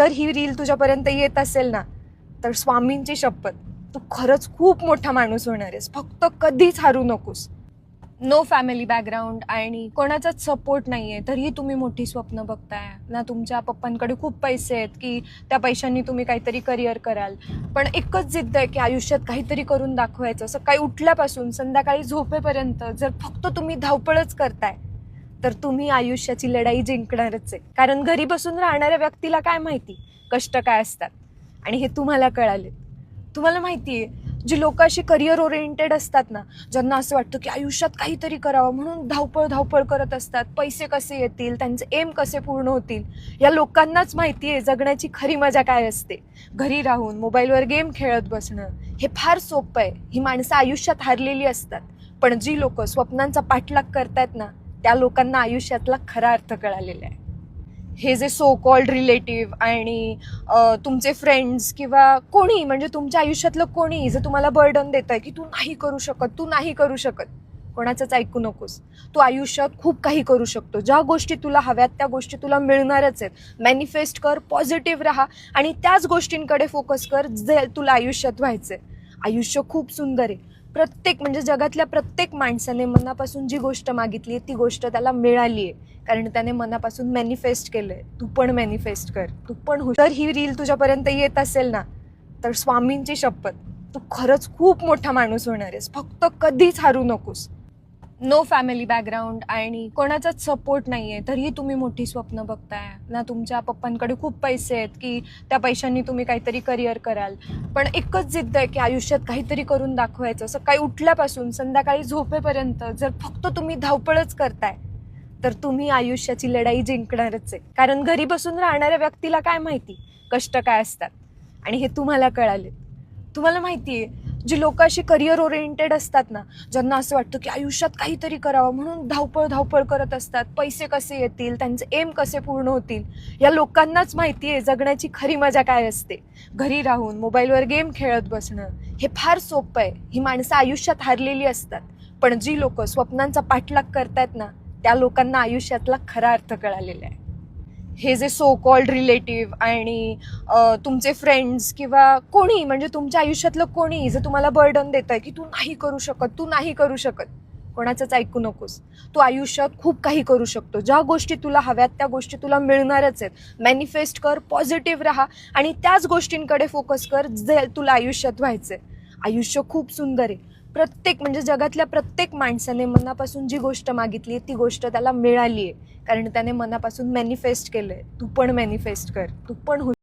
जर ही रील तुझ्यापर्यंत येत असेल ना तर स्वामींची शपथ. तू खरंच खूप मोठा माणूस होणार आहेस. फक्त कधीच हारू नकोस. नो फॅमिली बॅकग्राऊंड आणि कोणाचाच सपोर्ट नाही आहे तरीही तुम्ही मोठी स्वप्न बघताय. ना तुमच्या पप्पांकडे खूप पैसे आहेत की त्या पैशांनी तुम्ही काहीतरी करिअर कराल. पण एकच जिद्द आहे की आयुष्यात काहीतरी करून दाखवायचं. सकाळी उठल्यापासून संध्याकाळी झोपेपर्यंत जर फक्त तुम्ही धावपळच करताय तर तुम्ही आयुष्याची लढाई जिंकणारच आहे. कारण घरी बसून राहणाऱ्या व्यक्तीला काय माहिती? कष्ट काय असतात? आणि हे तुम्हाला कळाले तुम्हाला माहिती आहे जी लोक अशी करिअर ओरिएंटेड असतात ना ज्यांना असं वाटतं की आयुष्यात काहीतरी करावं म्हणून धावपळ धावपळ करत असतात. पैसे कसे येतील? त्यांचे एम कसे पूर्ण होतील? या लोकांनाच माहिती आहे जगण्याची खरी मजा काय असते? घरी राहून मोबाईलवर गेम खेळत बसणं हे फार सोपं आहे. ही माणसं आयुष्यात हारलेली असतात. पण जी लोक स्वप्नांचा पाठलाग करतायत ना त्या लोकांना आयुष्यातला खरा अर्थ कळालेला आहे. हे जे सो कॉल्ड रिलेटिव्ह आणि तुमचे फ्रेंड्स किंवा कोणी म्हणजे तुमच्या आयुष्यातलं कोणी जे तुम्हाला बर्डन देत आहे की तू नाही करू शकत तू नाही करू शकत कोणाचंच ऐकू नकोस. तू आयुष्यात खूप काही करू शकतो. ज्या गोष्टी तुला हव्यात त्या गोष्टी तुला मिळणारच आहेत. मॅनिफेस्ट कर पॉझिटिव्ह राहा आणि त्याच गोष्टींकडे फोकस कर जे तुला आयुष्यात व्हायचंय. आयुष्य खूप सुंदर आहे. प्रत्येक म्हणजे जगातल्या प्रत्येक माणसाने मनापासून जी गोष्ट मागितली ती गोष्ट त्याला मिळाली आहे. कारण त्याने मनापासून मॅनिफेस्ट केलंय. तू पण मॅनिफेस्ट कर. तू पण हो जर ही रील तुझ्यापर्यंत येत असेल ना तर स्वामींची शपथ. तू खरंच खूप मोठा माणूस होणार आहेस. फक्त कधीच हारू नकोस. नो फॅमिली बॅकग्राऊंड आणि कोणाचाच सपोर्ट नाही आहे तरीही तुम्ही मोठी स्वप्न बघताय. ना तुमच्या पप्पांकडे खूप पैसे आहेत की त्या पैशांनी तुम्ही काहीतरी करिअर कराल. पण एकच जिद्द आहे की आयुष्यात काहीतरी करून दाखवायचं. सकाळी उठल्यापासून संध्याकाळी झोपेपर्यंत जर फक्त तुम्ही धावपळच करताय तर तुम्ही आयुष्याची लढाई जिंकणारच आहे. कारण घरी बसून राहणाऱ्या व्यक्तीला काय माहिती? कष्ट काय असतात? आणि हे तुम्हाला कळाले. तुम्हाला माहिती आहे जी लोक अशी करिअर ओरिएंटेड असतात ना ज्यांना असं वाटतं की आयुष्यात काहीतरी करावं म्हणून धावपळ धावपळ करत असतात. पैसे कसे येतील त्यांचे एम कसे पूर्ण होतील या लोकांनाच माहिती आहे जगण्याची खरी मजा काय असते. घरी राहून मोबाईलवर गेम खेळत बसणं हे फार सोपं आहे. ही माणसं आयुष्यात हारलेली असतात. पण जी लोक स्वप्नांचा पाठलाग करतायत ना त्या लोकांना आयुष्यातला खरा अर्थ कळालेला आहे. हे जे सो कॉल्ड रिलेटिव्ह आणि तुमचे फ्रेंड्स किंवा कोणी म्हणजे तुमच्या आयुष्यातलं कोणी जे तुम्हाला बर्डन देत आहे की तू नाही करू शकत तू नाही करू शकत कोणाचंच ऐकू नकोस. तू आयुष्यात खूप काही करू शकतो. ज्या गोष्टी तुला हव्यात त्या गोष्टी तुला मिळणारच आहेत. मॅनिफेस्ट कर पॉझिटिव्ह राहा आणि त्याच गोष्टींकडे फोकस कर जे तुला आयुष्यात व्हायचं आहे आयुष्य खूप सुंदर आहे. प्रत्येक म्हणजे जगातल्या प्रत्येक माणसाने मनापासून जी गोष्ट मागितली ती गोष्ट त्याला मिळाली आहे. कारण त्याने मनापासून मॅनिफेस्ट केलंय. तू पण मॅनिफेस्ट कर. तू पण